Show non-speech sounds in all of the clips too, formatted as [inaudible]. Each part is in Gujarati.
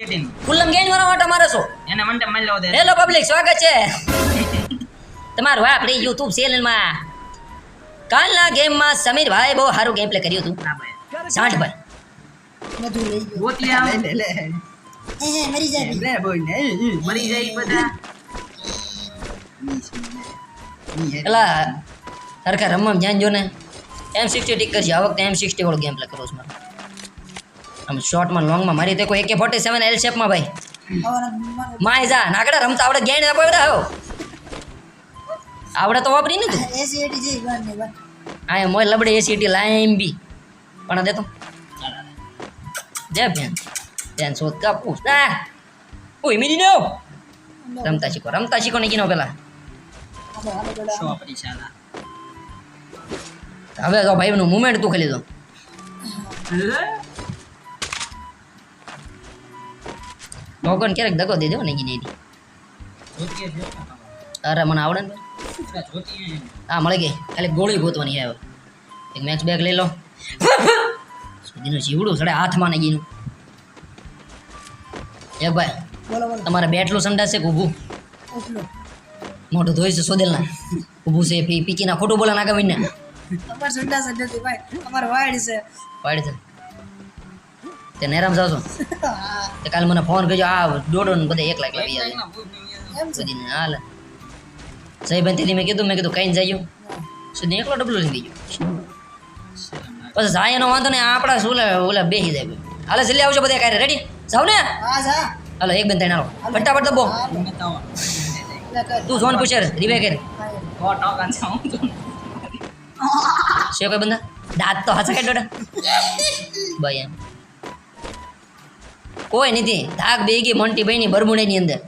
Getting. ગેન વાળો માટે મારે છો એને મને મળી લો દે. હેલો પબ્લિક સ્વાગત છે. તમારું આપણી યુટ્યુબ ચેનલમાં કાલના ગેમમાં સમીરભાઈ બહુ સારું ગેમ પ્લે કર્યું હતું. ભાઈ. સાઠભાઈ બધું લઈ ગયો ગોતી આવ લે. લે હે હે મરી જાય લે ને મરી જાય બધા. પેલા સરખા રમવા ધ્યાન જો ને. એમ સિક્સટી ટીક કરશે આ વખતે એમ સિક્સટી વાળો ગેમ પ્લે કરો છો મારે. આમ શોર્ટમાં લોંગમાં મારી તો કોઈ એકે ફોર્ટી સેવન એલ શેપમાં ભાઈ. માય જા નાકડા રમતા આવડે ગેણ આપો એવડા હો. આવડે તો વાપરી ને તું. ને આ મોય લબડે એસીટી લાઈમ બી. પણ દે તો. દે બેન બેન શોધ કાપું આ ઓય મીડી નો રમતા શીખો રમતા શીખો ને કીનો પેલા. હવે તો ભાઈનું મુમેન્ટ તું ખાલી દો મોગન ક્યારેક દગો દે દો ને એની અરે મને આવડે ને હા મળી ગઈ. ખાલી ગોળી ગોતવાની આવે એક મેચ બેગ લઈ લો. સુધીનું જીવડું સડે હાથમાં ને ગીનું. એક ભાઈ તમારે બેટલું સંડાશે કે ઊભું? મોઢું ધોઈ છે સોદેલના. ઊભું છે પી પીકીના ખોટું બોલે નાખે મહિને તમારે સંડાસ નથી ભાઈ. તમારે વાડ છે. પાડી છે. તે નેરામ જાવ છું. [laughs] તે કાલે મને ફોન કરજો. આ દોડો ને બધા એક લાખ લાવી આવે નહીં સુધીને હાલ. સાહેબ તેથી મેં કીધું મેં કીધું કઈ જાય સુધી એકલો ડબલું લઈ ગયો. પછી જાય એનો વાંધો ને આપણા શું ઓલા ઓલા બેસી જાય. હાલે જલ્દી આવજો બધા કાંઈ રેડી જાવ ને? હા હાલો એક બેન ત્રણ હાલો. ફટાફટ દબો તો ફોન પૂછે રીવે કરે. છે કોઈ બંદા? દાંત તો હશે કે ડોડા ભાઈ એમ. કોઈ નથી. ધાક બે ગઈ મોન્ટી ભાઈ ની બરમુડાની અંદર.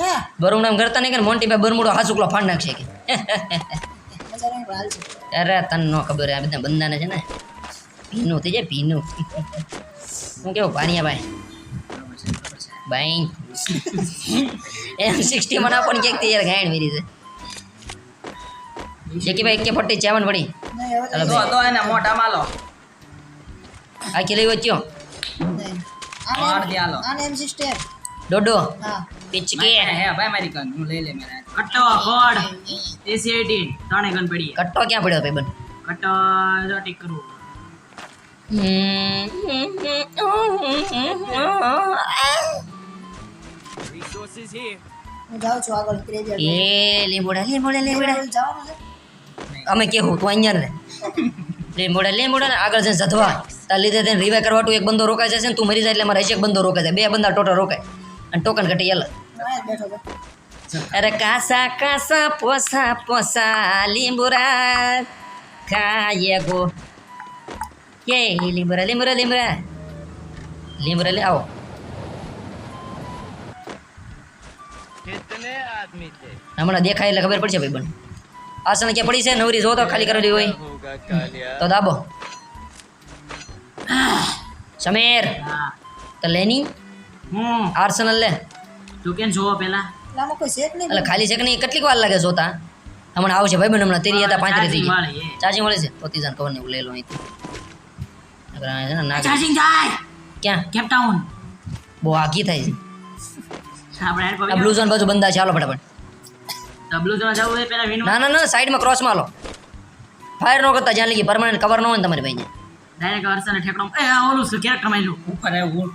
હા. બરમુડા કરતા નહીં કે મોન્ટી ભાઈ બરમુડો હાસુકલો ફાડ નાખશે કે. અરે તને નો ખબર આ બધા બંદાને છે ને. ભીનું થઈ જાય ભીનું. હું કેવું પાણીયા ભાઈ? ભાઈ. એમ સિક્સટી મને પણ ક્યાંક તૈયાર ગાયણ મેરી છે. જેકી ભાઈ એકે ફટ્ટી ચાવન પડી મોઢા માલો આ લઈ વચ્યો નહીં. दिया लो आने एम सिस्टर डोडो हां સિસ્ટેમ ડોડો. હા. પિચકી. હે ભાઈ ले ले मेरा कट्टो લે મેરા કટ્ટો કોડ એસી ત્રણે ગન પડી કટ્ટો ક્યાં પડ્યો ભાઈ બન? કટ્ટો જો ટીક કરું હું. જાઉં છું આગળ ક્રેજર એ લીંબોડા લીંબોડા લીંબોડા. જવાનું છે. અમે કેવું તું અહીંયા ને [laughs] લીંબોડા લીંબોડા આગળ જઈને જધવા. તાર લીધે તેને રિવાઈ કરવાટું એક બંદો રોકાય જશે ને તું મરી જાય એટલે મારે એક બંદો રોકાય છે બે બંદા ટોટલ રોકાય. અને ટોકન ઘટી અલગ અરે કાસા કાસા પોસા પોસા લીંબુરા ખાઈએ ગો. કે લીંબુરા લીંબુરા લીંબુરા. લીંબુરા લે આવો. હમણાં દેખાય એટલે ખબર પડશે ભાઈ બન. આસન ક્યાં પડી છે? નવરી જો તો ખાલી કરેલી હોય. તો દાબો. સમીર હા તો લેની હું આર્સનલ લે તું કેમ જોવો પેલા એટલે આમાં કોઈ શેક નહીં એટલે ખાલી છે કે નહીં કેટલીક વાર લાગે જોતા હમણાં આવશે ભાઈ બન હમણાં તેરી હતા પાંત્રીસ થઈ ચાર્જિંગ વાળી એ. ચાર્જિંગ મળે છે તો ત્રીજા કવર ને એવું લઈ લો અહીંથી નકર આ છે ને નાગ ચાર્જિંગ જાય ક્યાં કેપ ટાઉન બહુ આઘી થાય છે આપણે હેડ આ બ્લુ ઝોન બાજુ બંધા ચાલો ફટાફટ ડબલું તો જવું હોય પેલા વિનો ના ના ના સાઈડમાં ક્રોસમાં લો ફાયર ન કરતા જ્યાં લગી પરમાનન્ટ કવર ન હોય ને તમારી ભાઈને ડાયરેક્ટ અરસને ઠેકડો એ આ ઓલું ઉપર આવ્યું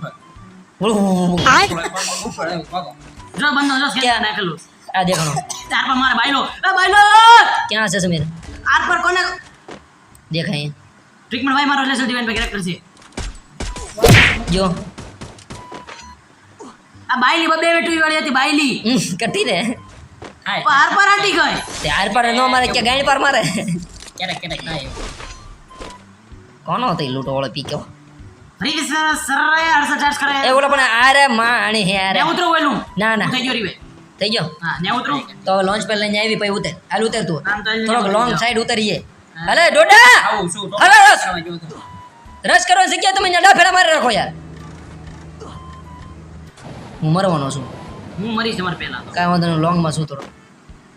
જો બંધો જો ક્યાં? નાખેલું. આ દેખાણો ચાર પર મારે બાયલો. એ બાયલો! ક્યાં છે સમીર? આર પર કોને? દેખાય ટ્રીટમેન્ટ ભાઈ મારો લેસન ડિવાઇન કેરેક્ટર છે? જો. આ બાયલી બબે વેટવી વાળી હતી બાયલી. કટી રે આર પર આટી ગઈ. તે આર પર નો મારે કે ગાય પર મારે. ક્યારેક ક્યારેક થાય કોનો હતો? લૂંટો વાળો પીક્યો. ફરી સર સર અડસઠ ચાર્જ કરે. એ ઓલો પણ આરે માણી હે આરે. ને વેલું ના ના. થઈ ગયો રીવે થઈ ગયો? હા ને ઉતરું. તો લોન્ચ પર લઈને આવી પછી ઉતર. હાલ ઉતર તું. થોડોક લોંગ સાઈડ ઉતરીએ. અલે ડોડા! આવું શું રસ. રસ જગ્યા તમે નડા ફેરા મારી રાખો યાર. હું મરવાનો છું. હું મરીશ તમારે પહેલા કાંઈ વાંધો નહીં લોંગમાં છું થોડો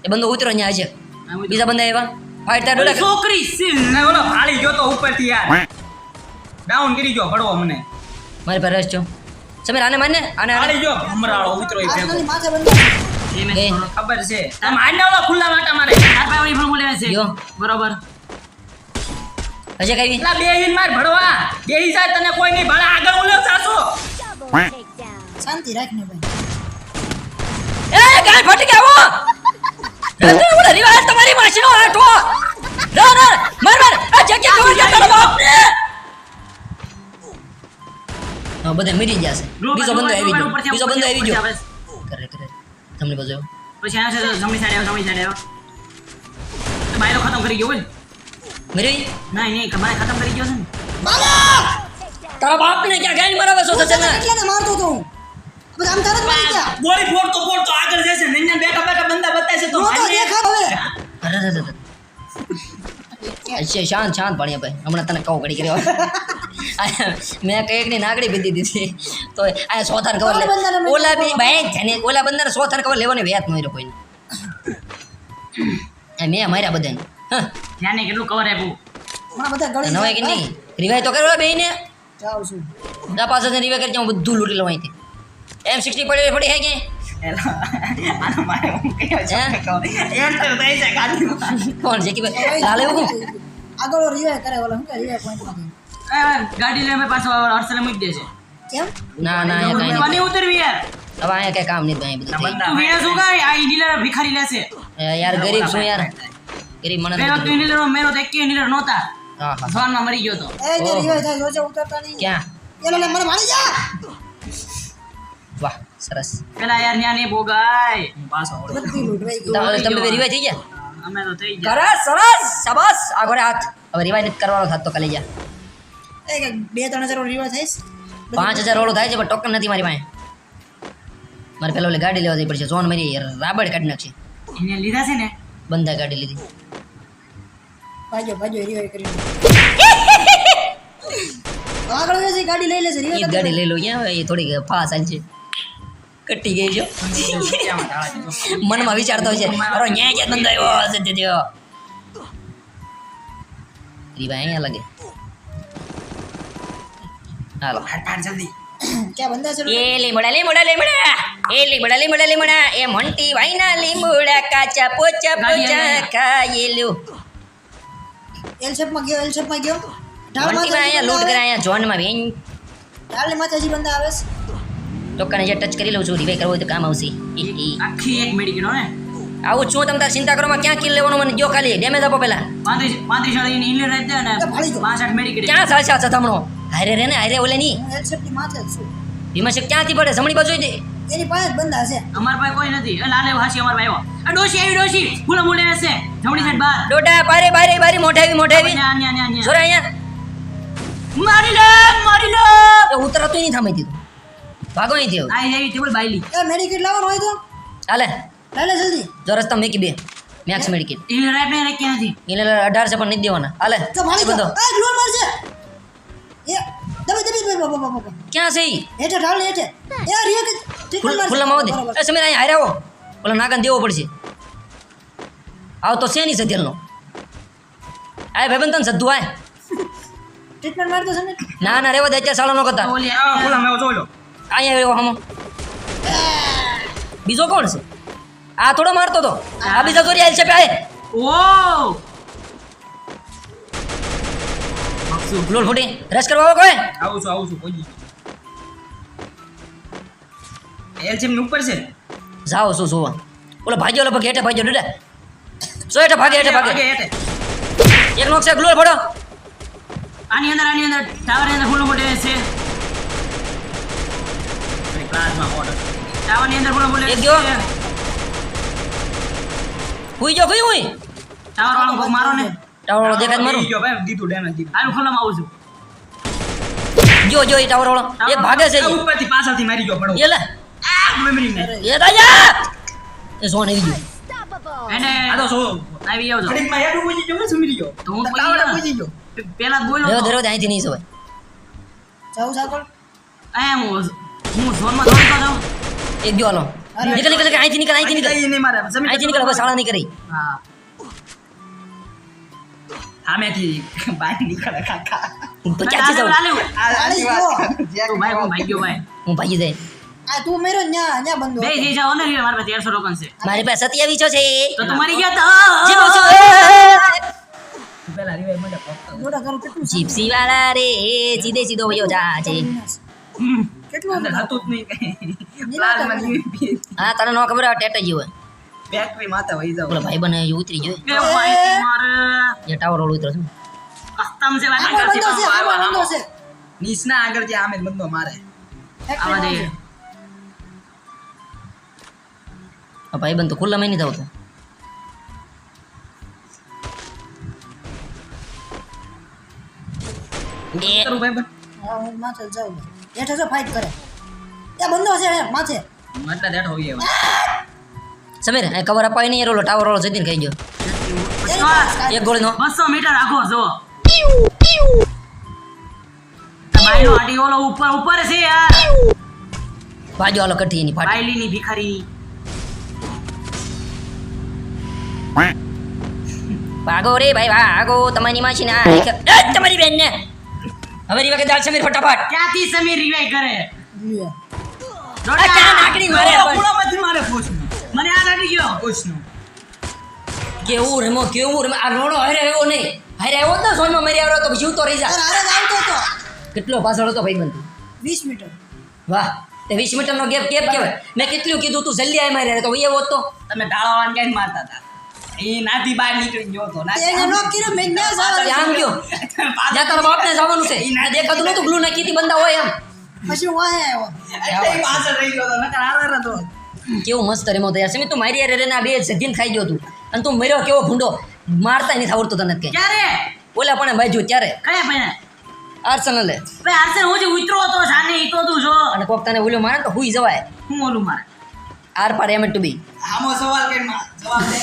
એ બંદો ઉતરો અહીંયા આજે. બીજા બંદા એવા ફાઈટ થાય ઓલી છોકરી ને ઓલો ભાળી ગયો તો ઉપરથી યાર. ડાઉન કરી ગયો પડવો મને. મારી પર રસ છો. સમીર આને મારને? આને આને. ગયો ભમરાળો ઉતરો એ ભેગો. ખબર છે? તમે આને ઓલો ખુલ્લા માટા મારે. તાર ભાઈ ઓલી ભૂલ બોલે છે. યો બરોબર. હશે કઈ લા બે ઇન માર ભડવા બે જાય તને કોઈ નહીં ભળા આગળ ઓલો સાસો શાંતિ રાખને ભાઈ. એ ગાય ફટી ગયા હો એ તો ઓલા રિવાજ તમારી માસીનો હાથો રો રો માર માર આ જગ્યા ખબર કે તારો બાપ હા બધા મરી જશે બીજો બંદો આવી ગયો. બીજો બંદો આવી ગયો. કરે કરે તમને બાજુ પછી આ છે જમણી સાઈડ આવ્યો જમણી સાઈડ આવ્યો. તો બાયરો ખતમ કરી ગયો મરી? નહીં નહીં કમાય ખતમ કરી ગયો છે ને. તારા બાપ ને ક્યાં ગાય મરાવે છો થશે ને કેટલાને મારતો તો હું? આમ તરત મારી ગયા. ગોળી ફોડતો ફોડતો આગળ જશે. નૈના બેઠા બેઠા બંદા બતાય છે તો રોતો મારીએ. હવે. અરે અરે અરે શાંત શાંત ભણ્યા ભાઈ હમણાં તને કહું ઘડી કર્યો મેં કંઈકની નાગડી પીધી દીધી. તો આ સોથાર ખબર લે. ઓલા બી ભાઈ જાને ઓલા બંદર સોથાર ખબર લેવાની વેત માર્યો કોઈને. મેં માર્યા બધાને. હા. કેટલું કવર આપ્યું? હમણાં બધા ગળી નવાય કે નહીં? રિવાય તો કરો બેને જાઉં છું. દા પાસે રિવાય કરી હું બધું લૂંટી લઉં અહીંથી. એમ સિક્સટી પડી પડી હે કે? છું છે. કોણ છે? હાલે આગળ રિવાય કરે ઓલા શું કે રિવાય પોઈન્ટ ગાડી લઈને પાછો હર્ષલે મૂકી દે છે કેમ? ના ના અહીંયા કાંઈ નહીં. ઉતરવી યાર. હવે અહીંયા કઈ કામ નહીં ભાઈ બધું તું શું કાંઈ? આ ભિખારી લેશે. ગયું. યાર ગરીબ છું યાર. ગરીબ મને પેલો તો. મેરો તો એક ઈંડીલર નહોતા. હા મરી ગયો તો. એ જે રિવાય થાય જોજે ઉતરતા નહીં. ક્યાં? એલો મને મારી જા! વાહ સરસ. પેલા યાર ન્યા નહીં ભોગાય. હું પાછો વળ્યો. બધી લૂંટવાઈ ગઈ. તમે તમે બે રિવાય થઈ ગયા? અમે તો થઈ ગયા. સરસ સરસ શાબાશ. આગળ હાથ. હવે રિવાય નથી કરવાનો થાત તો કાલે જા. એ કે બે ત્રણ હજાર રિવાય થઈશ. પાંચ હજાર ઓળો થાય છે પણ ટોકન નથી મારી પાસે. મારે પેલા ઓલી ગાડી લેવા જવી પડશે. જોન મારી રાબડ કાઢી નાખશે. એને લીધા છે ને? બંધા ગાડી લીધી. ભાગ્યો ભાગ્યો રિવાય કરી [laughs] આગળ વેચી ગાડી લઈ લેશે એ જ રિવાય ગાડી લઈ લો ક્યાં હવે એ થોડીક ફાસ હાલ છે કટી ગઈ છે? મનમાં વિચારતો છે અરે ન્યાય ક્યાં બંધ આવ્યો? હશે તે દેવો રીવા અહીંયા લાગે. હાલો. હાટ હાટ જલ્દી. ક્યાં બંધા છે એ લીમડા લીમડા લીમડા. એ લીમડા લીમડા લીમડા. એ મોંટી વાઈના લીમડા કાચા પોચા પોચા ખાયેલું. એલ શેપમાં ગયો એલ ગયો? ઢાળ મોંટી અહીંયા લૂંટ કરે અહીંયા ઝોનમાં વેન માથે હજી બંધા આવે છે? લોકોને જે ટચ કરી લઉં છું રિવાઈ કરવો હોય તો કામ આવશે. આખી એક મેડિકલ ને આવું છું તમે તાર ચિંતા કરો માં ક્યાં કિલ લેવાનું મને? જો ખાલી ડેમેજ આપો વાળી રાખી દે ગયો. મેડિકલ ક્યાં સાચા છે તમણો? હારે રે ને હારે ઓલે ની. માથે છું. વિમર્શક ક્યાંથી પડે? જમણી બાજુ જ એની પાસે બંધા છે. અમાર પાસે કોઈ નથી. એ લાલે હાસી અમાર પાસે આ ડોશી આવી ડોશી. ફૂલા મૂલે હશે જમણી સાઈડ બાર. ડોટા બારે બારે બારે મોઢે આવી ન્યા, ન્યા, ન્યા, ન્યા. અહીંયા. મારી લે મારી લે એ નહીં થામી દીધું. ભાગો અહીંથી હવે. આઈ આવી ટેબલ બાયલી એ મેડિકેટ લાવવાનો હોય તો? હાલે લઈ લે જલ્દી. જો રસ્તા મેકી બે મેક્સ મેડિકેટ ઈંડીલર રાઈટ ને રાઈટ ક્યાંથી એને અઢારસો પણ નહીં દેવાના. હાલે તો ભાળી બધો. ગયો એ ગ્લોર મારશે એ દબી દબી દબી બાબા બાબા બાબા ક્યાં છે ઈ? હેઠે ઢાળ ને હેઠે. એ રિયો કે ટ્રીટમેન્ટ ખુલ્લા- મારશે. ખુલ્લામાં આવો દે. બરાબર. એ સમીર અહીંયા હારે આવો. ઓલા નાગન દેવો પડશે. આવ તો છે નહીં સધેલનો આય ભાઈબંધ તને સદ્ધુ આય ટ્રીટમેન્ટ મારતો છે ને ના ના રેવા દે અત્યારે સાળો નો કરતા. ઓલી આ ફૂલા મેં જોઈ લો. અહીંયા આવ્યો હમો બીજો કોણ છે? આ થોડો મારતો તો. આ બીજા ચોરી આલ છે પે ઓ ગ્લોલ ફૂટી. રસ કરવા આવો કોઈ? આવું છું આવું છું કોઈ એલસીએમની ઉપર છે જાઓ શું જોવા. ઓલો ભાગ્યો ઓલો ભાગે એટે ભાગ્યો ડડે સો એટે ભાગે હેઠે ભાગે. એક નોક છે ગ્લોલ ફોડો આની અંદર આની અંદર ટાવર અંદર ફૂલો મોટે છે. પ્લાઝમા ઓર્ડર ટાવર અંદર ફૂલો મોટે એક ગયો. હુઈ જો હુઈ હુઈ. ટાવર વાળો કોક મારો ને. ટાવર વાળો દેખાય મારું ગયો ભાઈ દીધું ડેમેજ દીધું. આનું ખુલ્લામાં આવું છું. જો જો એ ટાવર વાળો એ ભાગે છે ઉપરથી પાછળથી મારી ગયો પડો એલે આ મેમરી ને. એ દાદા એ ઝોન આવી ગયો. એને આ તો શું આવી ગયો છો ઘડીકમાં હેઠું પૂછી ગયો, સુમી ગયો. તો હું ટાવર પૂછી ગયો. પેલા બોલો રેવો દે અહીંથી નહીં સવાય જાઉં સાકળ આ હું હું ઝોનમાં જાઉં એક ગયો નીકળ નીકળ અહીંથી નીકળ અહીંથી નીકળ. નહીં મારે. જમીન અહીંથી નીકળ હવે શાળા નહીં કરી. હા. સામેથી બહાર નીકળે કાકા. તો જાઉં? લાલે, લાલે. આ- આની વાત. તું હું ભાઈ ગયો ભાઈ હું ભાગી જાય. આ તું મેરો ન્યા ન્યા બંધો બે હતો. જાઓ ને મારા પાસે તેરસો રોકન છે. મારી પાસે સત્યાવીસો છે. તો તમારી ગયા જીવો છો પેલા રિવાઈવ માટે મોટા ઘર કેટલું છે? જીપ્સી વાળા રે સીધે સીધો વયો જા છે કેટલું હતું? જ નહીં કઈ. પ્લાઝમા UAV હા તને નો ખબર ટેટા જેવો બેટરી માથે વહી જાવ. ઓલા ભાઈ બને ઉતરી ગયો. બે માહિતી મારે. એ ટાવર રોડ ઉતરો છું. કસ્તમ છે ભાઈ આમાં બંધો છે આવો, બંધો છે. નીચના આગળ જે આમે બંધો મારે. આવા દે આ ભાઈ બન તો ખુલ્લા મેં નહીં જાવ તો કરું ભાઈ બંધ હા, હું માથે જાઉં. હેઠે જો fight કરે. એ બંદો છે માથે મતલબ દેઠ હોઈએ. સમીર એ કવર અપાય નહીં એ રોલો ટાવર રોલો જતીને કહી ગયો. એક ગોળી નો બસો મીટર આગો જો બાયલો આડી ઓલો ઉપર ઉપર છે યાર. ભાજો હાલો કઠી ની ફાટી બાયલી ની ભિખારી. ભાગો રે ભાઈ ભાગો તમારી માસી ના તમારી બેન ને હવે રી વખત સમીર ફટાફટ. ક્યાંથી સમીર રિવાઈ કરે. ક્યાં નાકડી મારે ઓલો પણ? મારે પૂછનું મને આ લાગી ગયો પૂછનું. કેવું રમો કેવું રમો? આ રોડો હરે આવ્યો નહીં. હારે આવ્યો તો સોનમાં મરી આવ્યો તો જીવતો રહી જા અરે, આવતો તો કેટલો પાછળ હતો ભાઈ બંધ? વીસ મીટર. વાહ તે વીસ મીટરનો ગેપ ગેપ કહેવાય? મેં કેટલું કીધું તું જલ્દી આય મારે તો એવો તો? તમે ઢાળવાન ક્યાંય મારતા હતા. એ નાથી બહાર નીકળી ગયો હતો. એને નો કર્યો મેં ન્યા જવા આમ ગયો જ્યાં તારા બાપને જવાનું છે. આ દેખાતું નતું ગ્લુ નાખી હતી બંદા હોય એમ. પછી વાહે આવ્યો. એટલે પાછળ રહી ગયો હતો. નકર હારે હતો કેવું મસ્ત રેમો તૈયાર સમી તું મારી યારે આ બે સધીન ખાઈ ગયો તું. અને તું મર્યો કેવો ભૂંડો? મારતા નથી આવડતો તને કે. ક્યારે? ઓલા પણ ભાઈ ત્યારે કયા ભાઈ આર્સનલે ભાઈ આર્સેનલ હું જે ઉતરો હતો સાને ઈતો તું જો. અને કોક તને ઓલો મારે તો હુઈ જવાય. હું ઓલું મારે? આર પાર એમ ટુ બી આમો સવાલ કે જવાબ દે.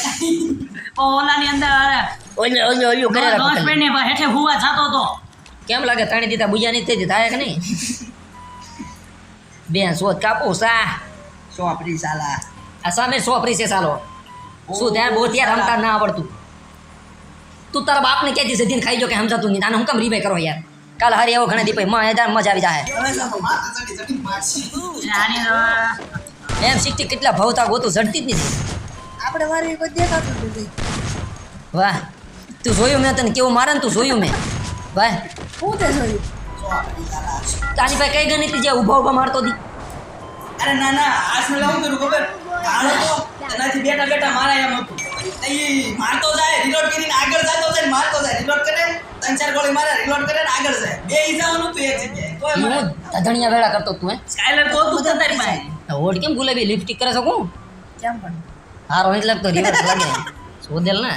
ઓલાની અંદર ઓલે ઓલે ઓલું કરે રાખો દસ ખાલી. મિનિટ હેઠે હુવા થતો તો કેમ લાગે તાણી દીધા બુજા નહીં થઈ થાય કે નહીં? બેન સો કાપો સા. સોપડી સાલા. આ સામે સો ફ્રી છે ચાલો શું ત્યાં બોતિયા ત્યાં રમતા ના આવડતું. તું તારા બાપને ક્યાંથી સધીને ખાઈ જો કે સમજાતું નહીં. આને હું કેમ રીમે કરો યાર? કાલ હારી એવો ઘણા દીપાઈ. માં મજા આવી જાય એમ સિક્સટી કેટલા ભાવતા ગોતું ઝડતી જ નથી. આપણે મારી કોઈ દેખાતું નથી. વાહ તું જોયું મેં તને કેવું મારે ને તું જોયું મેં. ભાઈ હું તે જોયું? તારી ભાઈ કઈ ગણી જે ઊભા ઊભા મારતો હતી? અરે ના ના આસમે લાવું કરું ખબર? તો એનાથી બેઠા બેટા મારા એમ હતું. એ મારતો જાય રિલોડ કરીને આગળ જતો જાય ને મારતો જાય રિલોડ કરે ત્રણ ચાર ગોળી મારે રિલોડ કરે ને આગળ જાય. બે ઈજાવાનું તું એક જગ્યાએ. મને વેળા કરતો તું હે? સ્કાયલર તો તું તારી પાસે. હોડ કેમ ગુલાબી લિપસ્ટિક કરે શકું કેમ પણ હારો નથી લાગતો રિવર્સ લાગે શોધેલ ને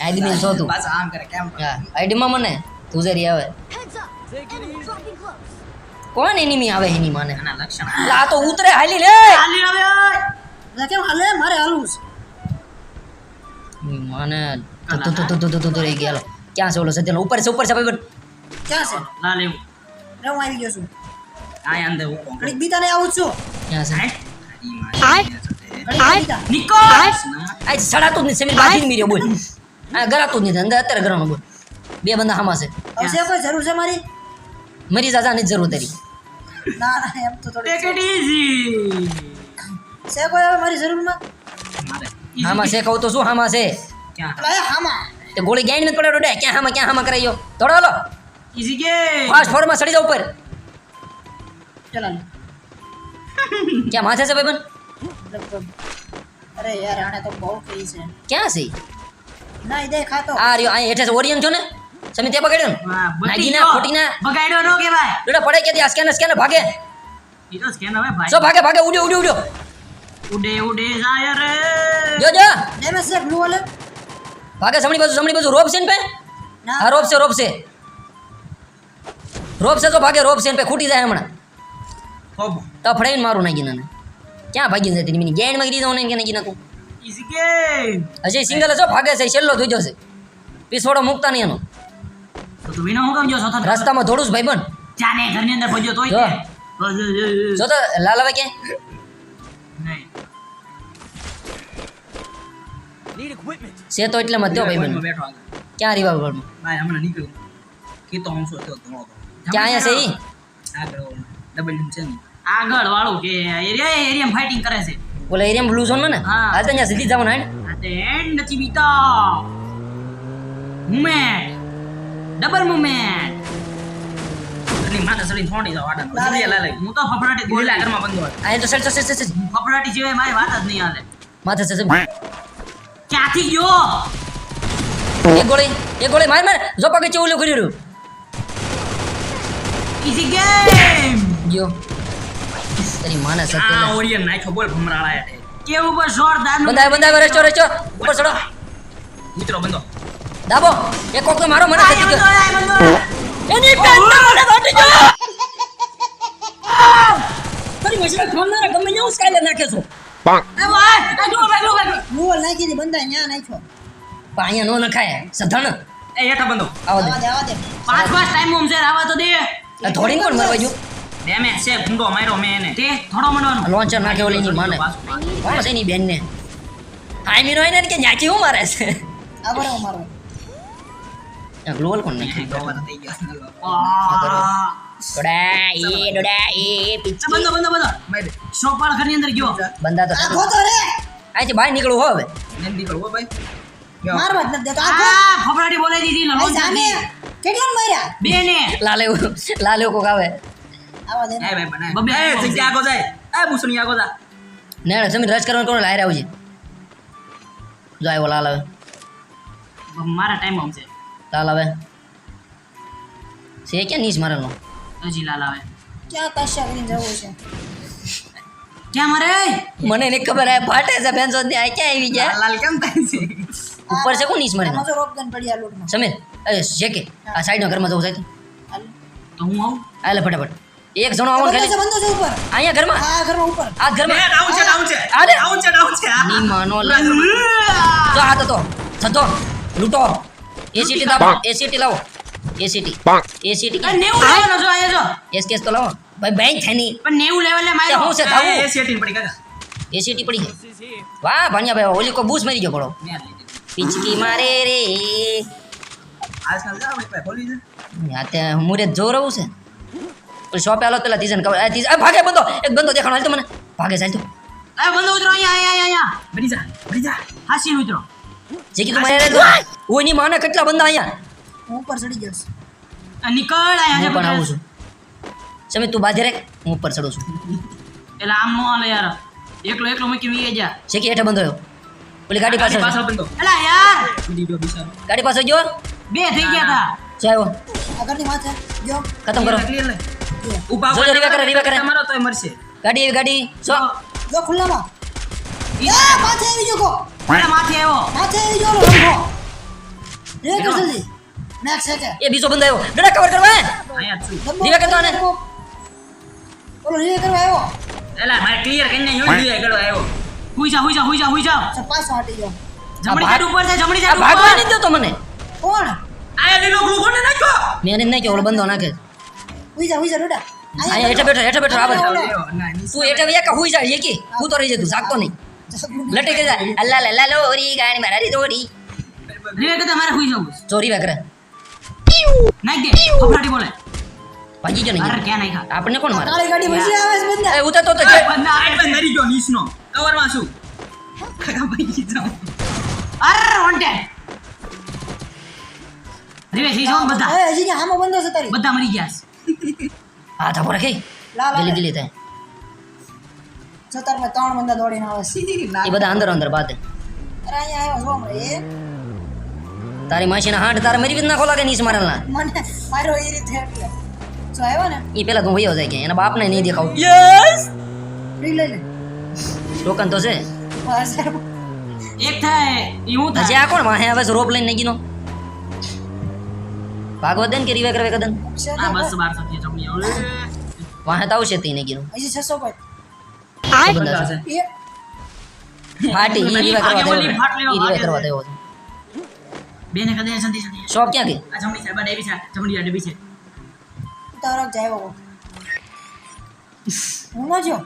આઈડી મેં શોધું પાછા આમ કરે કેમ કરે હા આઈડીમાં મને તું જરી આવે Heads up! Enemy dropping close. કોણ એનિમી આવે એની માને આના લક્ષણ લા તો ઉતરે હાલી લે ચાલી હવે એટલે કેમ હાલે મારે હાલવું છે માને તું તું તું તું તું તું રહી ગયા ક્યાં છે ઓલો સત્યનો ઉપર છે ઉપર છે ભાઈ ક્યાં છે લા લેવું રે હું આવી ગયો છું આ અંદર હું ઘડીક બીતા ને આવું છું ક્યાં છે આય નિકો આય સડાતું જ નહીં સમીર બાજી મીર્યો બોલ આ ગરાતું જ નથી અંદર અત્યારે ગરાણો બોલ બે બંદા હામા છે હવે કોઈ જરૂર છે મારી મરી જા જાની જરૂર તારી ના ના એમ તો થોડી ટેક ઇટ ઈઝી છે કોઈ હવે મારી જરૂરમાં મારે હામાં છે કહું તો શું હામાં છે ક્યાં હામાં તે ગોળી ગાઈને પડ્યો ડે ક્યાં હામાં ક્યાં હામાં કરાયો દોડો હાલો ઈઝી કે ફાસ્ટ ફોરમાં સડી જાવ ઉપર [laughs] ક્યાં માથે છે ભાઈ લગભગ. અરે યાર આને તો બહુ કહી છે. ક્યાં છે? ના એ દે ખાતો આ રહ્યો આ હેઠે છે ઓરિયન છો ને? સમી તે બગાડ્યો ને? નાગીના. ખોટીના. બગાડ્યો નો કહેવાય. ડોડા પડે કે આ સ્કેનર સ્કેનર ભાગે. ઈ તો સ્કેન હવે ભાઈ. સો ભાગે ભાગે ઉડ્યો ઉડ્યો ઉડ્યો. ઉડે ઉડે જાય રે. જો જો. ડેમેજ છે બ્લુ વાલે ભાગે જમણી બાજુ જમણી બાજુ રોપ છે ને પે ના. હા રોપ છે રોપ છે. રોપ છે તો ભાગે રોપ છે ને પે ખૂટી જાય હમણાં. ખોબો તો ફડાઈને મારું નાખી નાને ક્યાં ભાગી જતી મિની ગેનમાં દઉં ને કે નાખી નાખું હજી સિંગલ છો ભાગે છે છેલ્લો થઈ જશે. પીસવાડો મૂકતા નહીં એનો. તો તું વિનો હું કેમ જો છો રસ્તામાં થોડું જ ભાઈ બન. જાને ઘરની અંદર ભજ્યો તોય જો. તે. બસ, એ, એ, એ. જો તો લાલ હવે ક્યાં નહીં. છે તો એટલે મત ભાઈ બન. ક્યાં રીવા ઘરમાં ભાઈ હમણાં નીકળ્યું. કીતો હું શું થયો ધોળો ક્યાં આયા છે ઈ? આગળ ઓલો. ડબલ છે ને. આગળ વાળું કે એરિયા એરિયા ફાઇટિંગ કરે છે. બોલે એરિયા બ્લુ ઝોન ને? હા. હાલ તો અહીંયા સીધી જવાનું હાલ આ તે એન્ડ નથી બીતા. મુમેન્ટ ડબલ મુમેન્ટ એની માથે ચડીને ફોડી જાવ આડા લાલે. લાલે હું તો ફફડાટી ગોલા ઘરમાં બંધ હોય. અહીંયા તો સર સર સર સર ફફડાટી સિવાય મારી વાત જ નહીં હાલે. માથે સર સર ક્યાંથી ગયો? એક ગોળી એક ગોળી માર માર. જો પગે ચેવું કર્યું ઈઝી ગેમ ગયો. તારી માને સકે આ ઓરિયન નાખ્યો બોલ ભમરાળા હેઠે કેવું પર જોરદાર બંધાય બંધાય રેચો રેચો ઉપર ચડો. મિત્રો બંધો. દાબો. એક કોક તો મારો મને થતી ગયો. એની પેન મને કાઢી ગયો. તારી મશીન ફોન ના ગમે ને સ્કાઈલર નાખે છો? એ ભાઈ આ જો ભાઈ જો ભાઈ રૂવલ નાખી દી બંધા ન્યા નાખ્યો. પણ અહીંયા નો નખાય સધણ એ હેઠા બંધો. આવો દે. આવા દે પાંચ પાંચ ટાઈમ હોમ છે આવા તો દે. થોડી કોણ મરવા ગયું? ડેમેજ છે ભૂંડો માર્યો મેં એને. તે થોડો મડવાનો લોન્ચર નાખે ઓલી ની માને. કોણ છે ની બેન ને આઈ મીનો એને કે ન્યાચી હું મારે છે? આ બરો મારો. ગ્લોબલ કોણ નાખે [laughs] ગ્લોબલ થઈ ગયા. ડોડા એ ડોડા એ આ પિચકી બંધો બંધો બંધો. મારે ઘરની અંદર ગયો. બંદા તો આ ખોતો રે. અહીંથી બહાર નીકળવું હો હવે. નેમ દીકરો ભાઈ મારવા જ નથી દેતો. આ ફફડાટી બોલાઈ દીધી ભાઈ કેટલા માર્યા? બે ને લાલે લાલે કોક આવે. એ ભાઈ બનાય. બબે. એ જગ્યા આગો જાય. એ આગો જા. ને તમે રસ કરવાનું કોણ લાયર આવજે. જો આવ્યો લાલ આવે. મારા ટાઈમ આવશે લાલ આવે. છે ક્યાં નીચ મારેલો હજી લાલ આવે. ક્યાં કશા કરીને જવું છે? ક્યાં મારે? મને નહીં ખબર આ ફાટે છે બેનસો ને આ ક્યાં આવી ગયા? લાલ કેમ થાય છે? ઉપર છે કોણ નીચ મારે? તો રોપગન પડ્યા લૂટમાં. સમીર એ છે કે આ સાઈડના ઘરમાં જવું છે હાલ. તો હું આવું? આલે ફટાફટ. એક જણો આવો બંધો છે ખાલી બંધો છે ઉપર અહીંયા ઘરમાં આ ઘરમાં ઉપર આ એ ઘરમાં ડાઉન છે ડાઉન છે અરે. ડાઉન છે ડાઉન છે ની માનો લા તો આ તો તો થતો લૂંટો એસીટી દાબો એસીટી લાવો એસીટી એસીટી એ નેવું લેવલ જો આયા જો એસકેસ તો લાવો ભાઈ બેંક થાય નહીં પણ નેવું લેવલે તે માર્યો હું છે એ થાવું સેટિંગ પડી કાકા એસીટી પડી ગઈ વાહ ભાણિયા ભાઈ ઓલી કો બૂસ મારી ગયો પડો મેં લઈ લીધી. પિચકી મારે રે આજકાલ જા આપણી પાસે ખોલી છે આ તે મુરે જો રહું છે ઓલી શોપે આલો પેલા તીજન ખબર. આ તીજ આ ભાગે બંધો એક બંધો દેખાણો હાલ તો મને. ભાગે ચાલ તો. આ બંધો ઉતરો. અહીંયા અહીંયા અહીંયા બની જા બની જા. હાસી ઉતરો. જે કીધું મારે રે ઓની માને કેટલા બંધા અહીંયા? હું ઉપર ચડી જઈશ આ નીકળ આયા છે પણ આવું છું. સમી તું બાજે રે હું ઉપર ચડું છું. એટલે આમ નો હાલે યાર. એકલો એકલો મૂકી વી જા. છે કે હેઠે બંધો રહ્યો ઓલી ગાડી પાછળ. પાછળ બંધો. એલા યાર. ગાડી પાછળ ગયો? બે થઈ ગયા તા. શું આગળની વાત છે. જો ખતમ કરો. જો. ઊભા જો, જો, રીવા કરે, રીવા કરે. તમારો તોય મરશે. ગાડી ગાડી જો. ખુલ્લામાં. એ માથે આવી જો કો માથે આવ્યો. માથે આવી જો લંબો રે કર જલ્દી નેક્સ્ટ છે એ બીજો બંધ આવ્યો. ડડા કવર કરવા હે? છું. રીવા કરતો આને. ઓલો રીવે કરવા આવ્યો. એલા મારે ક્લિયર કરીને યોઈ દીધો ગળો આવ્યો. હુઈ જા હુઈ જા હુઈ જા હુઈ જા. પાછો હટી ગયો. જમણી સાઈડ ઉપર છે જમણી ભાગવા દેતો મને. કોણ? આયા લીલો ગ્લુ કોને નાખ્યો? મેં કે ઓલો બંધો નાખે. ઉઈ જા હુઈ જા ડોડા. અહીંયા હેઠે બેઠો હેઠે બેઠો આવે ઓલો. ના તું હેઠે વ્યા કે હુઈ જા એ કે હું તો રહી જતું જાગતો નહીં. લટકે જા અલ્લા લલ્લા લોરી ગાણી મારા રી દોરી રે કે મારે હુઈ જાવ ચોરી વા નાખ દે ફફડાટી બોલે. ભાગી ગયો અરે નહીં ક્યાં નાખ્યા આપણને કોણ મારે? કાળી ગાડી પછી આવે છે બંદા એ ઉતા તો તો બંદા આઈટ બંધ ગયો કવરમાં શું? કાકા ભાગી જાવ અરે વોન્ટેડ. રીવે થઈ જોન બધા. એ હજી કે હામો બંધો છે તારી. બધા મરી ગયા છે. હા થાપો રાખી. લાલ ગલી આવે. ગલી થાય. ત્રણ બંદા દોડીને આવે [laughs] એ બધા અંદર અંદર બાદ અરે અહીંયા આવ્યો જો મળે તારી માસીના હાંડ તારે મરી વિધ નાખો લાગે નીસ મારેલા મને મારો એ રીતે એટલે જો આવ્યો ને? એ પેલા તું વયો જાય કે એના બાપને નહીં દેખાવ. યસ લઈ લે ટોકન તો છે. એક થાય એવું થાય? આ કોણ? વાહે આવે છે રોપ લઈને ગીનો ભાગવત દે ને કે રીવે કરે કદન? છે આ બસ બાર સત્ય જમણી ઓલે વાહે તો આવશે તી નહીં ગીનું હજી છસો પોઈન્ટ બંધા છે. એ. ફાટી ઈ રીવે કરવા દેવો આગેવાલી ફાટ લેવા ઈ રીવે ભાગે કરવા છે. દેવો બેને કદે સંધી સંધી શોપ ક્યાં ગઈ? આ જમણી સાઈડ ડેબી છે જમણી આ ડેબી છે તારક જાય આવ્યો હું ન જો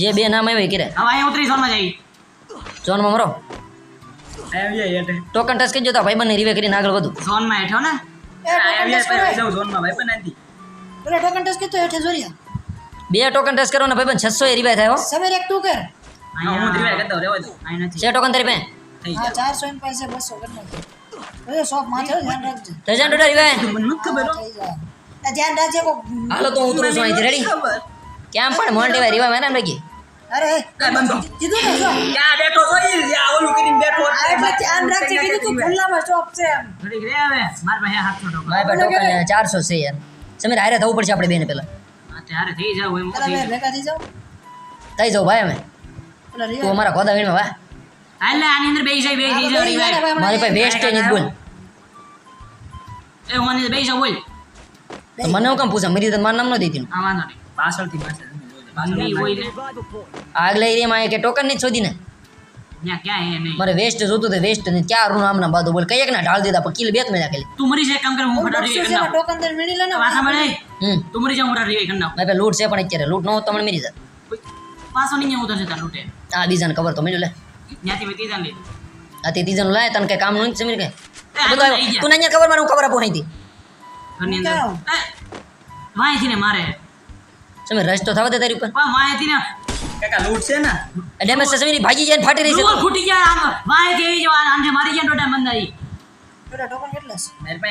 જે બે નામ આવે કે રે હવે અહીંયા ઉતરી ઝોનમાં જઈ. જોનમાં મરો. આયા વ્યા હેઠે. ટોકન ટચ કરી જોતા ભાઈ બંને રીવે કરીને આગળ વધુ. ઝોનમાં હેઠો ને? પેલા ટોકન ટચ કરતો હેઠે જોરિયા બે ટોકન ટેસ્ટ કરવાનો ભાઈ પણ છસો એ રિવાય થાય. હો સમીર એક તું કર. હું revive કરતો રહેવા દો. નથી. છે ટોકન તારી પાસે? થઈ જાય ચારસો એમ પાસે બસો કરી નાખજો. શોપ માથે ધ્યાન રાખજો. થઈ જાય ડોડા રિવાય મને ખબર હો. થઈ જાય. આ ધ્યાન રાખજે કોક હાલો તો હું ઉતરું છું અહીંથી રેડી કેમ ક્યાં પણ મોન્ટ રિવાય રિવાય રાખી અરે એ, કાંઈ બંધો. કીધું ને જો ક્યાં બેઠો છો ઈ? જ્યાં ઓલું કરીને બેઠો આ એટલે ધ્યાન રાખજે કીધું તું ખુલ્લામાં શોપ છે એમ. ઘડીક રે હવે. માર પાસે હાથનો ટોકન મારી પાસે ટોકન ચારસો છે યાર. સમીર હારે થવું પડશે આપણે બેને પહેલા હા, ત્યારે થઈ જાવ એમ. ભેગા થઈ થઈ ભાઈ અમે. તું અમારા ખોદા વીણમાં વાહ. હાલ આની અંદર બેસી જાય બેસી જાય બેસી જાય ને ભાઈ, મારી પાસે વેસ્ટ બોલ. એ હું આની અંદર બેસી બોલ. મને હું કેમ પૂછે? મરી તો મારું નામ ન દીધી આ વાંધો નહીં. પાછળથી પાછળ ઈ હોય ને. આગલા એરિયામાં કે ટોકન નહીં ક્યાં હે નહીં. મારે વેસ્ટ જોતું તો વેસ્ટ ને ક્યાં રૂમ નામના બાદો બોલ કઈ એક ના ઢાળ દીધા પકીલ કિલ બેત મેં નાખેલી તું મરી જાય કામ કરે હું ફટાફટ બક્ષું કરી નાખું. ટોકન દઈને વીણી લેને મળે સાંભળ? હમ. તું મરી જા હું ફટાફટ revive કરી નાખું. મેં લૂટ છે પણ અત્યારે લૂટ ન તમને તો મને મરી જાય પાછો નહીં ઉતરશે તાર લૂટે. આ બીજાને ખબર તો મળ્યું લે. ત્યાંથી મેં ત્રીજાને લીધું. આ તે ત્રીજાનું લાય તને કઈ કામનું સમીર કે તો. તું અહીંયા ખબર મારું ખબર આપો અહીંથી? ઘરની અંદર. ક્યાં? એ, ને મારે. સમીર રસ તો થવા દે તારી ઉપર. પણ વાંયથી ને કાકા લૂટ છે ને? ડેમેજ છે સમીર ભાગી જઈને ફાટી રહી છે ફૂટી ગયા આમ. વાંયથી કેવી જવા આમ જે મારી ગયા ને ટોટા બંધાઈ. ટોટા ટોકન કેટલા છે? મેર પે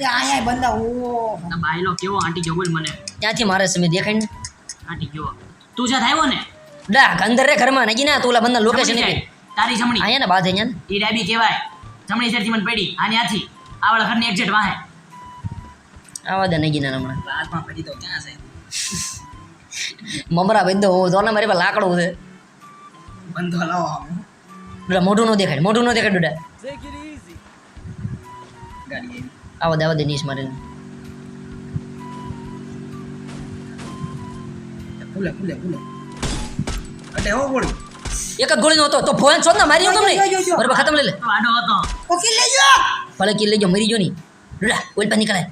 એ આયા બંદા ઓ. ભાઈ બાયલો કેવો આંટી ગયો બોલ મને? ત્યાંથી મારે સમય દેખાય ને? આંટી ગયો તું જા થાય ને? ડા અંદર રે ઘરમાં નગી ના તું ઓલા બંદા લોકેશન side. તારી જમણી. આયા ને બાધે ને. એ ડાબી કહેવાય. જમણી સાઈડથી મને પડી. આની આથી આવડા ઘરની એક્ઝેટ વાહે. આવા દે નગી ના હમણાં. હાથમાં પડી તો ક્યાં છે? મમરા બંધો હોવો તો મારી પાસે લાકડું છે. બંધો લાવો. ડોડા મોઢું નો દેખાય મોઢું નો દેખાય ડોડા. આવો. દે આવા દે નીસ મારે. ફૂલે ફૂલે ફૂલે અટે હો ગોળી. એક જ ગોળી નો હતો તો ફોન છોડ ના મારી ગયો જો, જો, તમને બરાબર ખતમ લઈ લે. આડો હતો. ઓકે લેજો ભલે કિલ લઈ જાઓ મરી જો ની. ડોડા ઓલ પર નીકળે.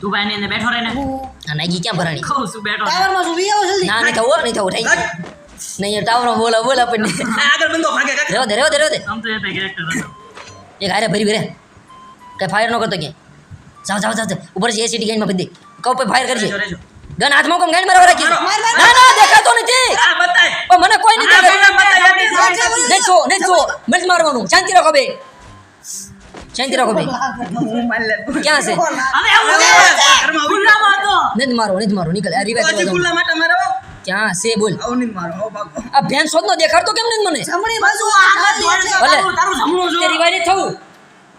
તું ભાઈ અંદર બેઠો રહે ને. આ નાગી ક્યાં ભરાણી? કહું છું બેઠો છે. ટાવરમાં શું વી આવો જલ્દી ના નહીં થવું નહીં થવું થઈ ગયું. નહીં ટાવરો બોલો બોલો આપણને. આ આગળ બંધો ભાગે કાકા. રેવા દે રેવા દે રેવા દે. આમ તો એ character હતો. એક હારે ભરી ભરે કઈ ફાયર ન કરતો ક્યાંય. જાઓ જાઓ જાઓ જાઓ. ઉપર છે એસીટી ગાઈનમાં બધી કહું પછી ફાયર કરજે. રહેજો, રહેજો. ગન હાથમાં કોમ ગાઈન મારવા રાખી છે. માર, માર, ના ના દેખાતો નથી. આ બતાય. પણ મને કોઈ નથી આ દેખાતું. બતાય આપી દે. નહીં છો નહીં છો મત મારવાનું. શાંતિ રાખો બે. શાંતિ રાખો બે હું મારી લે ક્યાં છે હવે આવું છે. ઘરમાં આવું નથી મારો નથી મારો નીકળ આ મારો ક્યાં છે બોલ મારો આ ભેન શોધ નો દેખાડતો કેમ નથી મને જમણી બાજુ આગળ ભલે. તારું- જમણું જો. તે થવું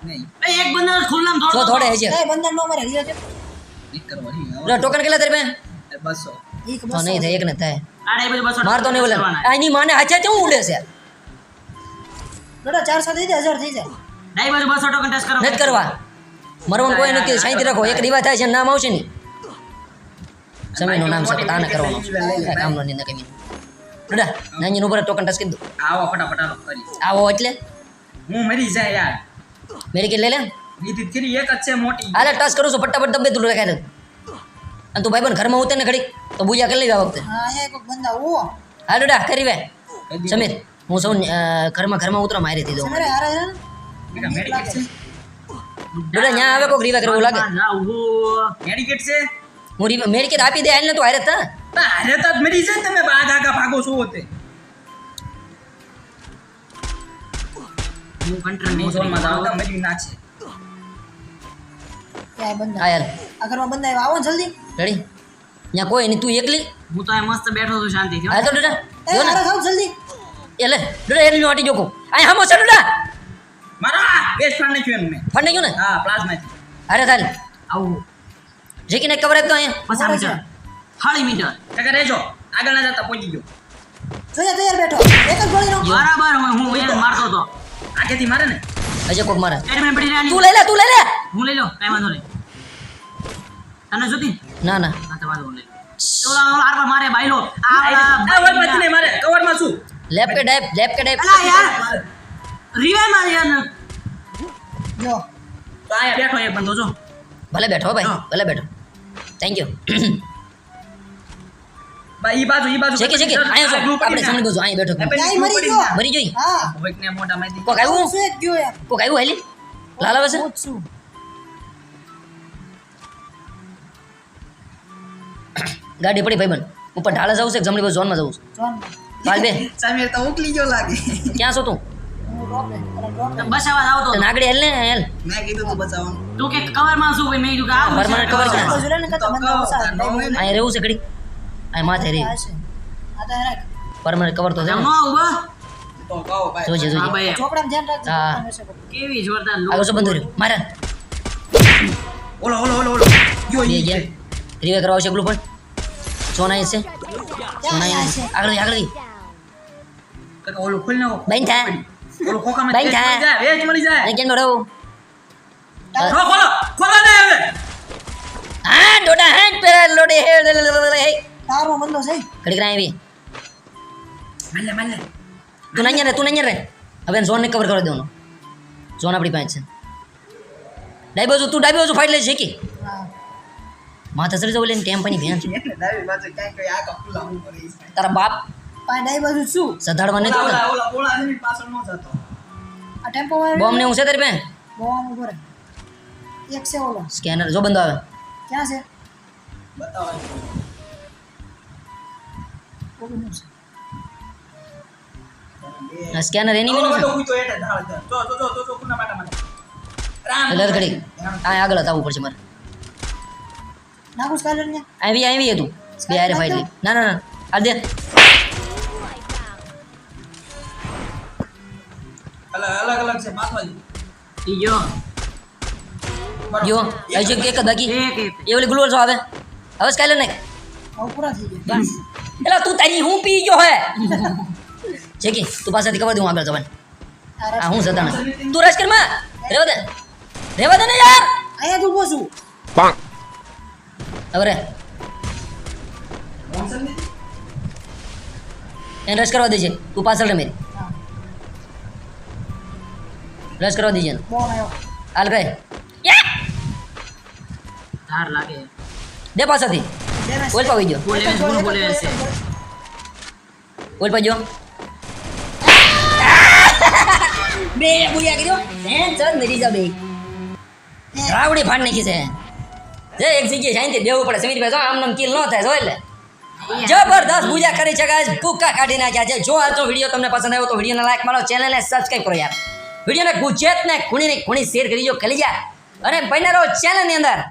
નહીં એ એક બંદર ખુલ્લામાં દોડતો થોડે હે છે એ બંદર નો મારે લો, ટોકન કેટલા તારી પાસે 200 એક તો બસો નહીં થાય એક ને થાય બસો મારતો નહીં બોલે. આની માને હાચે કેવું ઉડે છે બેટા ચારસો થઈ જાય હજાર થઈ જાય ડાઈ બાજુ બસો ટોકન ટેસ્ટ કરો. નથી કરવા. મરવાનું કોઈ નથી. શાંતિ રાખો. એક રિવાજ થાય છે નામ આવશે નહીં. સમયનું નામ છે તાને કરવાનું. કામનો નિંદા કમી ડોડા નાની ઉપર ટોકન ટેસ્ટ કરી દો આવો ફટાફટ આવો કરી આવો એટલે? હું મરી જાય યાર. મેરી કે લે લે. નીતિ કરી એક જ છે મોટી. આલે ટચ કરું છું. ફટાફટ દબે તું લખાય અને તું ભાઈ ઘરમાં ઉતર ને ઘડી તો બુજા કરી લેવા વખતે. હા અહીંયા એક બંદા ઓ હા ડોડા કરી વે. સમીર હું સૌ ઘરમાં ઘરમાં ઉતરો મારી દીધો સમીરે ન્યા આવે કોઈક રિવા કરવું લાગે. મેડિકેટ છે? હું રિવા મેડિકેટ આપી દે હાલ ને તું હારે તા. ના, તા મરી જાય તમે બાગ આગા ભાગો છો હોતે. હું કંટ્રોલ નહીં જાઉં. કરું. તો મરી ના છે. ક્યાંય બંદા આ યાર આ ઘરમાં બંદા આવો જલ્દી. રેડી ન્યા કોઈ નહીં તું એકલી? હું તો મસ્ત બેઠો છું શાંતિથી હો. તો ડોડા. જો ને. જલ્દી. એટલે લે ડોડા એની વાટી જોકો. આ હમો છે ડોડા. મારા વેસ્ટ ફાન નાખ્યું એનું મેં ફંડ ગયું ને હા પ્લાઝમાથી અરે ચાલ આવું જેકીને કવર તો અહીંયા પચાસ મીટર હાળી મીટર કાકા રહેજો આગળ ના જતા પહોંચી ગયો જોઈએ તૈયાર બેઠો એક જ ગોળી નો બરાબર હું હું મારતો હતો આગેથી મારે ને હજે કોક મારે એડમિન પડી રહ્યા તું લઈ લે તું લઈ લે હું લઈ લો કઈ વાંધો નહીં તને જોતી ના ના હા તો વાંધો નહીં ઓલા ઓલા આર પર મારે બાયલો આ કે ડાઈપ લેપ કે ડાઈપ અલા યાર રિવાઈ મારી યાર જો. તો આયા બેઠો એ બંધો જો. ભલે બેઠો ભાઈ. ભલે બેઠો. થેન્ક યુ ભાઈ ઈ બાજુ ઈ બાજુ છે છે કે અહીંયા આ blue જો આપણે સામે બાજુ આયા બેઠો આપણે મરી ગયો મરી જોઈ હા. કોઈકને મોઢા માંથી કોક આવ્યું? એક ગયો યાર કોક આવ્યું હેલી? લાલા છે? છું ગાડી પડી ભાઈબંધ. ઉપર ઢાળા જવું છે કે જમણી બાજુ ઝોનમાં જવું છે? ઝોન હાલ બે. સમીર તો ઉકલી ગયો લાગે. ક્યાં છો તું? હું ડ્રોપ લે અને ડ્રોપ લે બસાવા આવતો તને આગળ હેલ ને હેલ. મેં કીધું તું બચાવવાનું તું કે કવરમાં શું ભાઈ મેં કીધું કે આવું છે, રહેવું ઘડી. માથે પરમાનન્ટ કવર તો ને. જોજે જોજે ધ્યાન રાખજો. કેવી જોરદાર આગળ શું બંધ રહ્યું ઓલો ઓલો ઓલો ઓલો. યો બે રિવે કરવા આવશે પેલું પણ. સોના છે. સોના ત્યાં આ છે. આગળ આગળ કાકા ઓલું ખોલી નાખો. બંધ થા ઓલું વેજ થા. મળી જાય વેજ મળી જાય. અહીં કેમ રહું. ખોલો ખોલો ખોલો ને હવે. હા ડોડા હા પેલા લોડે હે તારો બંદો છે. ઘડીક રાહ આવી. માલે માલે તું નહીં રે તું નહીં હવે કવર કરી દેવાનો. ઝોન આપણી પાસે છે. તું ફાઈટ છે કે માથા જવું લઈને ભેણ. તારા બાપ પાંચ ડાઈ બાજુ શું? સધાડવા નથી ઓલા આવતા ઓલા ઓલા છે ને પાછળ નો જતો. આ ટેમ્પો વાળો બોમ્બ ને હું છે તારી પાસે? બોમ ઊભો રહે એક છે ઓલો. સ્કેનર જો બંધો આવે. ક્યાં છે? બતાવો. ઓલું નું છે? આ સ્કેનર એની ઓલો નું છે? બધો ઊંચો હેઠે ઢાળ છે. જો. જો જો જો જો કુના માટે માટે. રામ એટલે ઘડી. આ આગળ આવવું પડશે મારે. નાખું સ્કાલર ને આવી આવી તું. બે હારે ફાઈટ લે ના ના ના. આ દે. અલગ અલગ અલગ છે પાછળ ઈ ગયો બરાબર. જો આવી છે એક જ બાકી એક એક એ ઓલી ગ્લુઅલ છો આવે હવે સ્કાયલર નાખ હવે પૂરા થઈ ગયા એલા તું તારી હું પી ગયો હે છે કે તું પાસેથી ખબર દઉં આગળ જવાનું આ આ રસ- હું સદાના તું રસ કરમાં રેવા દે રેવા દે ને યાર અહીંયા જ ઊભો છું હવે રે મોહનસનની? એને રસ કરવા દેજે તું પાછળ રે મેરી રસ કરવા દેજે હાલ ભાઈ. ધાર લાગે. દે પાછળથી ઓલ પાવી ગયો. ઓલ પાજો બે બુડિયા કર્યો એન ચલ મરી જા બે રાવડી ફાડ નાખી છે. જે એક જગ્યાએ શાંતિ દેવું પડે. સમીરભાઈ જો આમ નામ કિલ ન થાય જો એટલે જબરદસ્ત પૂજા કરી છે ગાઈસ ભૂકા કાઢી નાખ્યા છે. જો આજનો વીડિયો તમને પસંદ આવ્યો તો વિડીયોને લાઈક મારો ચેનલને સબસ્ક્રાઇબ કરો યાર. વિડીયોને ગુજરાતને ખૂણીને ખૂણી શેર કરી જો કલી જા. અને બન્યા રહો ચેનલની અંદર.